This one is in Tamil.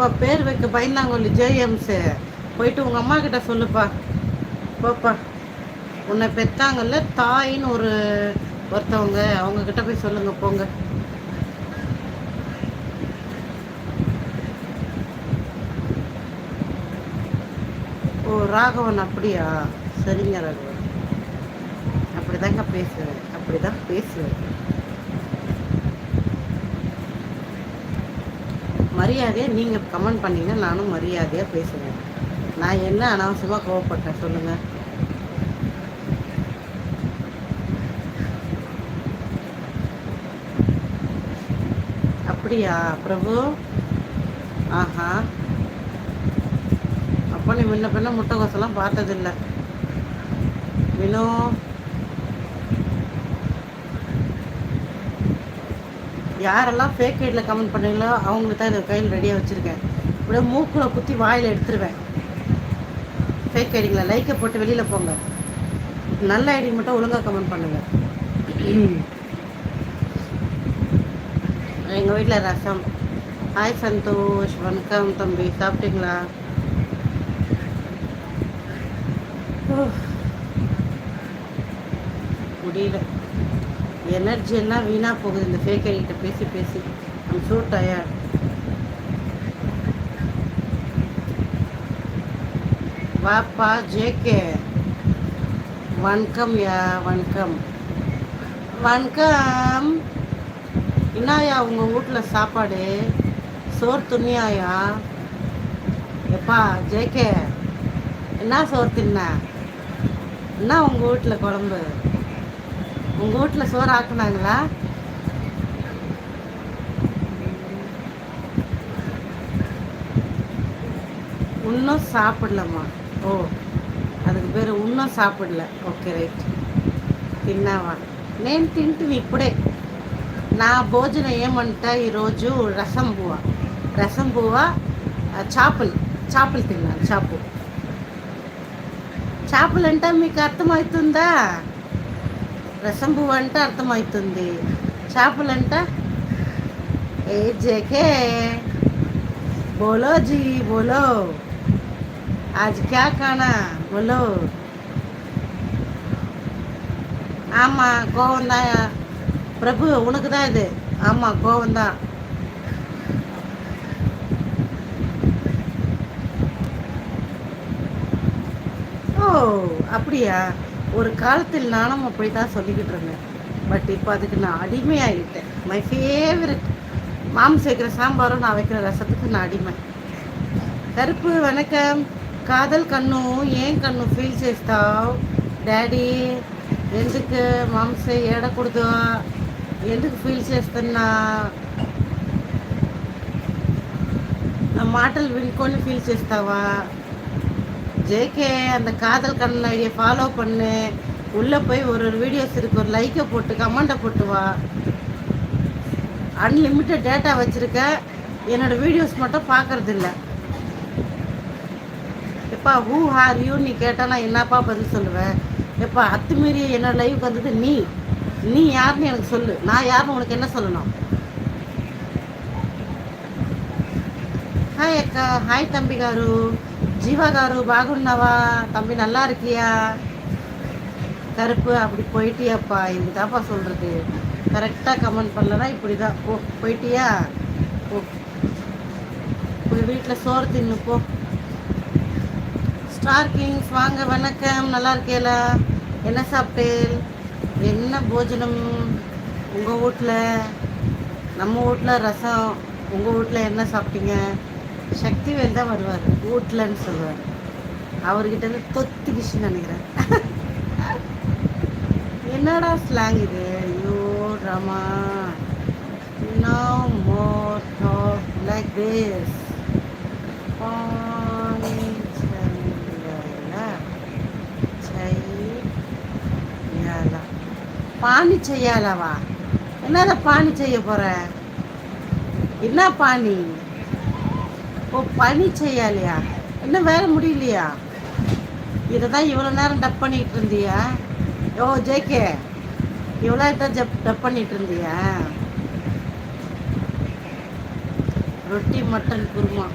அப்பா பேர் வைக்க பயந்தாங்கொல்லி ஜேஎம்ஸு. போயிட்டு உங்கள் அம்மா கிட்ட சொல்லுப்பா. போப்பா உன்னை பெத்தாங்கல்ல தாயின்னு ஒரு ஒருத்தவங்க அவங்க கிட்ட போய் சொல்லுங்க போங்க. ஓ ராகவன் அப்படியா? சரிங்க ராகவன். அப்படிதாங்க பேசுவேன் அப்படிதான் பேசுவேன் மரியாதையாக நீங்கள் கமெண்ட் பண்ணிங்கன்னா நானும் மரியாதையாக பேசுவேன். நான் என்ன அனாவசியமாக கோவப்பட்டேன் சொல்லுங்கள் அப்படியா பிரபு? ஆஹா. அப்போ நீ முன்ன பின்ன முட்டைகோசெல்லாம் பார்த்ததில்ல. வினோ? யாரெல்லாம் ஃபேக் ஐடியில் கமெண்ட் பண்ணீங்களோ அவங்களுக்கு தான் இதை கையில் ரெடியாக வச்சுருக்கேன். இப்படியே மூக்கில் குத்தி வாயில் எடுத்துருவேன். ஃபேக் ஐடிங்களை லைக்கை போட்டு வெளியில் போங்க. நல்ல ஐடி மட்டும் ஒழுங்காக கமெண்ட் பண்ணுங்கள் எங்கள் வீட்டில் ரசம். ஹாய் சந்தோஷ். வணக்கம் தம்பி. சாப்பிட்டீங்களா? முடியல. எனர்ஜி எல்லாம் வீணாக போகுது. இந்த ஃபேக்கரிகிட்ட பேசி பேசி. ஐம் ஸோ டயர்ட் வாப்பா ஜேகே. வணக்கம் யா வணக்கம். வணக்கம். என்னாயா உங்கள் வீட்டில் சாப்பாடு? சோறு துணியாயா எப்பா ஜேகே. என்ன சோறு தின்ன? என்ன உங்கள் வீட்டில் குழம்பு? உங்கள் வீட்டில் சோறு ஆக்குனாங்களா இன்னும் சாப்பிடலம்மா ஓ அதுக்கு பேர் இன்னும் సాపడలే. Okay right. తిన్నావా? నేను తింటుంది ఇప్పుడే. నా భోజనం ఏమంటా ఈరోజు రసం పువ్వ రసం బువ చేపలు. చేపలు తిన్నాను చేప. చేపలు అంటే మీకు అర్థమవుతుందా? రసం పువ్వు అంటే అర్థమవుతుంది చేపలంట ఏ జేకే బోలో జీ బోలో आज क्या खाना बोलो ஆமாம் கோவம் தான் பிரபு உனக்கு தான் இது ஆமாம் கோவம் தான் ஓ அப்படியா ஒரு காலத்தில் நானும் அப்படி தான் சொல்லிக்கிட்டு இருந்தேன் பட் இப்போ அதுக்கு நான் அடிமையாகிட்டேன் மை ஃபேவரட் மாம் சேர்க்குற சாம்பாரும் நான் வைக்கிற ரசத்துக்கு நான் அடிமை கருப்பு வணக்கம் కాదల్ కన్ను ఏం కన్ను ఫీల్ చేస్తావు డాడీ ఎందుకు మాంసే ఏడకూడదు ఎందుకు ఫీల్ చేస్తున్నా నా మాటలు వినుకొని ఫీల్ చేస్తావా ஜேகே அந்த காதல் கடல் ஐடியை ஃபாலோ பண்ணு. உள்ளே போய் ஒரு ஒரு வீடியோஸ் இருக்கு. ஒரு லைக்கை போட்டு கமெண்ட்டை போட்டு வா. அன்லிமிட்டட் டேட்டா வச்சுருக்க. என்னோடய வீடியோஸ் மட்டும் பார்க்குறது இல்லை எப்பா ஹூ ஹார் யூ நீ கேட்டால் நான் என்னப்பா பதில் சொல்லுவேன் எப்பா அத்துமீறி என்னோடய லைவுக்கு வந்தது நீ. நீ யாருன்னு எனக்கு சொல்லு. நான் யாருன்னு உனக்கு என்ன சொல்லணும்? ஹாய் அக்கா. ஹாய் தம்பி காரு. జీవా గారు బాగున్నావా தம்பி நல்லா இருக்கியா கருப்பு அப்படி போயிட்டியாப்பா இதுதான்ப்பா சொல்கிறது கரெக்டாக கமெண்ட் பண்ணலன்னா இப்படி தான் ஓ போயிட்டியா ஓ போய் வீட்டில் சோறு தின்னு போ ஸ்டார் கிங்ஸ் வாங்க வணக்கம் நல்லா இருக்கேல என்ன சாப்பிட்டேன் என்ன போஜனம் உங்கள் வீட்டில் நம்ம வீட்டில் ரசம் உங்கள் வீட்டில் என்ன சாப்பிட்டீங்க சக்தி தான் வருவார். வீட்டில்ன்னு சொல்லுவார். அவர்கிட்ட இருந்து தொத்திக்கிச்சுன்னு நினைக்கிறேன். என்னடா ஸ்லாங் இது? ஐயோ Rama no more top like this பானி செய்யாலவா என்னடா பானி செய்ய போற? என்ன பானி? ஓ பனி செய்யாலையா? என்ன வேலை முடியலையா? இதை தான் இவ்வளோ நேரம் டப் பண்ணிட்டு இருந்தியா? ஓ ஜேகே இவ்வளோ தான் ஜப் டப் பண்ணிட்டு இருந்தியா? ரொட்டி மட்டன் குருமா.